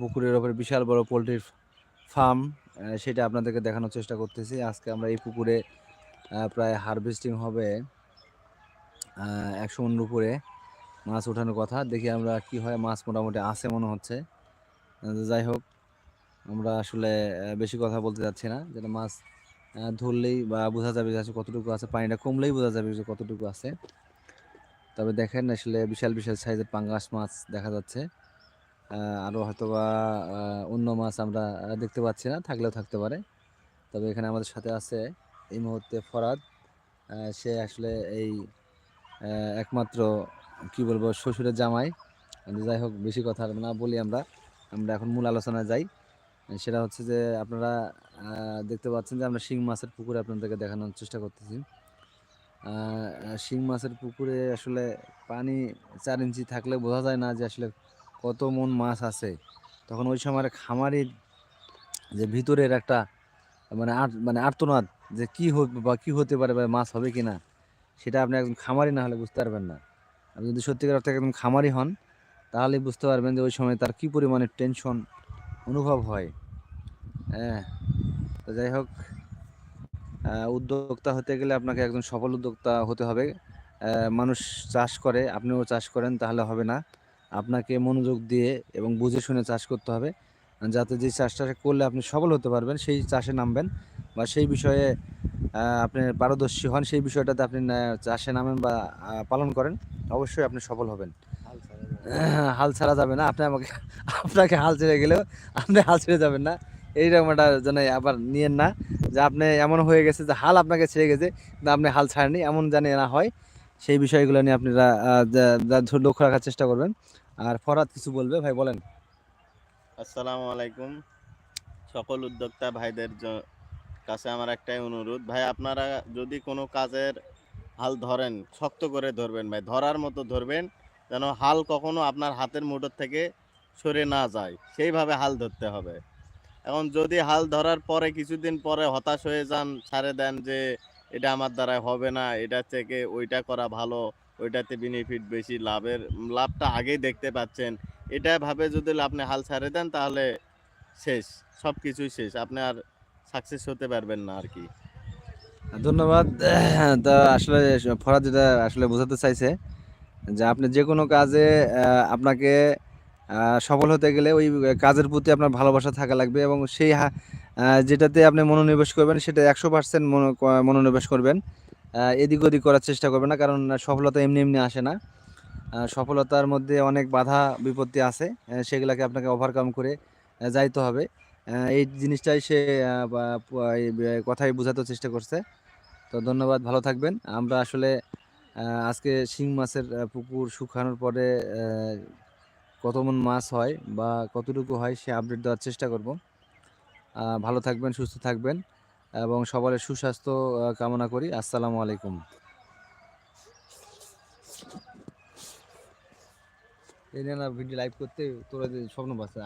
পুকুরের ওপরে বিশাল বড় পোলট্রির ফার্ম সেটা আপনাদেরকে দেখানোর চেষ্টা করতেছি। আজকে আমরা এই পুকুরে প্রায় হারভেস্টিং হবে একশো মনের উপরে মাছ ওঠানোর কথা। দেখি আমরা কি হয়, মাছ মোটামুটি আছে মনে হচ্ছে। যাই হোক, আমরা আসলে বেশি কথা বলতে যাচ্ছি না। যেটা মাছ ধরলেই বা বোঝা যাবে যে কতটুকু আছে। পানিটা কমলেই বোঝা যাবে যে কতটুকু আছে। তবে দেখেন আসলে বিশাল বিশাল সাইজের পাঙ্গাস মাছ দেখা যাচ্ছে। আহ, আরও হয়তো বা আহ, অন্য মাছ আমরা দেখতে পাচ্ছি না থাকলেও থাকতে পারে। তবে এখানে আমাদের সাথে আছে এই মুহূর্তে ফরাদ। সে আসলে এই একমাত্র কি বলব শ্বশুরের জামাই। যাই হোক বেশি কথা না বলি আমরা। আমরা এখন মূল আলোচনায় যাই। সেটা হচ্ছে যে আপনারা দেখতে পাচ্ছেন যে আমরা শিং মাছের পুকুরে আপনাদেরকে দেখানোর চেষ্টা করতেছি। শিং মাছের পুকুরে আসলে পানি চার ইঞ্চি থাকলে বোঝা যায় না যে আসলে কত মন মাছ আছে। তখন ওই সময় খামারির যে ভিতরের একটা মানে মানে আর্তনাদ যে কি হবে বা কি হতে পারে, বা মাছ হবে কি না সেটা আপনি একদম খামারি না হলে বুঝতে পারবেন না। আপনি যদি সত্যিকার অর্থে একদম খামারি হন, তাহলে বুঝতে পারবেন যে ওই সময় তার কি পরিমাণে টেনশন অনুভব হয়। হ্যাঁ তো যাই হোক উদ্যোক্তা হতে গেলে আপনাকে একজন সফল উদ্যোক্তা হতে হবে। মানুষ চাষ করে, আপনিও চাষ করেন, তাহলে হবে না। আপনাকে মনোযোগ দিয়ে এবং বুঝে শুনে চাষ করতে হবে। যাতে যে চাষটা করলে আপনি সফল হতে পারবেন সেই চাষে নামবেন বা সেই বিষয়ে আপনি পারদর্শী হন সেই বিষয়টাতে আপনি চাষে নামেন বা পালন করেন অবশ্যই আপনি সফল হবেন। হাল ছাড়া যাবে না। আপনি আমাকে আপনাকে হাল ছেড়ে গেলেও আপনি হাল ছেড়ে যাবেন না। এইরকম একটা যেন আবার নিয়েন না যে আপনি এমন হয়ে গেছে যে হাল আপনাকে ছেড়ে গেছে কিন্তু আপনি হাল ছাড়েননি। এমন জানি না হয় সেই বিষয়গুলো নিয়ে আপনারা লক্ষ্য রাখার চেষ্টা করবেন। আর ফরাদ কিছু বলবে? ভাই, বলেন। আসসালামু আলাইকুম। সকল উদ্যোক্তা ভাইদের কাছে আমার একটাই অনুরোধ। ভাই, আপনারা যদি কোনো কাজের হাল ধরেন, শক্ত করে ধরবেন ভাই, ধরার মতো ধরবেন, যেন হাল কখনো আপনার হাতের মুঠোর থেকে সরে না যায়। সেইভাবে হাল ধরতে হবে। এখন যদি হাল ধরার পরে কিছুদিন পরে হতাশ হয়ে যান, ছাড়ে দেন যে, এটা আমার দ্বারা হবে না, এটা থেকে ওইটা করা ভালো। ওইটাতে বেনিফিট বেশি, লাভের, লাভটা আগেই দেখতে পাচ্ছেন। এটা ভাবে যদি আপনি হাল ছাড়ে দেন, তাহলে শেষ সব কিছুই শেষ। আপনি আর সাকসেস হতে পারবেন না আর কি। ধন্যবাদ। তা আসলে ফরাদ যেটা আসলে বোঝাতে চাইছে, যে আপনি যে কোনো কাজে আপনাকে সফল হতে গেলে ওই কাজের প্রতি আপনার ভালোবাসা থাকা লাগবে এবং সেই যেটাতে আপনি মনোনিবেশ করবেন, সেটা একশো পার্সেন্ট মনোনিবেশ করবেন। এদিক ওদিক করার চেষ্টা করবে না, কারণ সফলতা এমনি এমনি আসে না। সফলতার মধ্যে অনেক বাধা বিপত্তি আছে সেগুলোকে আপনাকে ওভারকাম করে যাইতে হবে। এই জিনিসটাই সে কথাই বোঝাতে চেষ্টা করছে। তো ধন্যবাদ, ভালো থাকবেন। আমরা আসলে আজকে শিং মাছের পুকুর শুকানোর পরে কত মন মাছ হয় বা কতটুকু হয় সে আপডেট দেওয়ার চেষ্টা করব। ভালো থাকবেন, সুস্থ থাকবেন। এবং সবারের সুস্বাস্থ্য কামনা করি। আসসালামু আলাইকুম। এই নিয়ে ভিডিও লাইভ করতে তোরা স্বপ্ন পাচ্ছে